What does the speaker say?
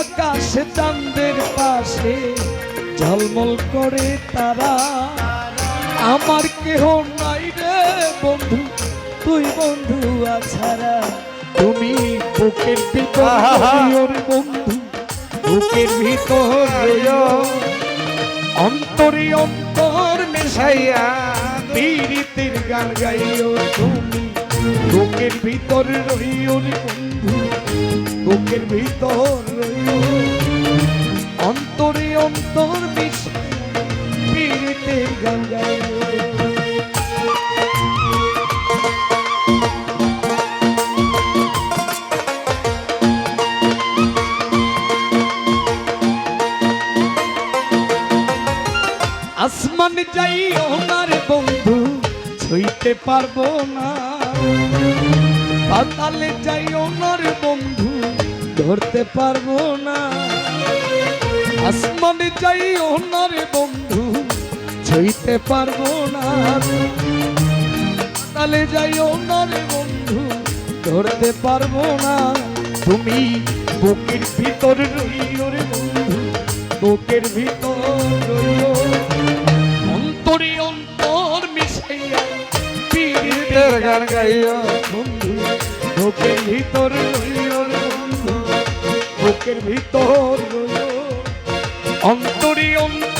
আকাশে চাঁদের পাশে ঝলমল করে তারা। আমার কেহ নাই রে বন্ধু তুই বন্ধু আছাড়া। তুমি বুকের ভিতর বন্ধু বুকের ভিতর অন্তরে অন্তর মেশাইয়া পীড়িতের গান গাইও তুমি। বুকের ভিতর রইও রে বন্ধু বুকের ভিতর আসমান যাই ওনার বন্ধু, ছুঁইতে পারব না। পাতালে যাই ওনার বন্ধু, ধরতে পারব না। আসমান যাই ওনার বন্ধু ছুঁইতে পারব না। পাতালে যাই ওনার বন্ধু, ধরতে পারব না। তুমি বুকের ভিতর রইও বন্ধু, বুকের ভিতর রইও। অন্তরে অন্তর মিশাইয়া পীড়িতের গান গাইয়া বন্ধু, বুকের ভিতর রইও বন্ধু, বুকের ভিতর রইও। অন্তরে অন্তর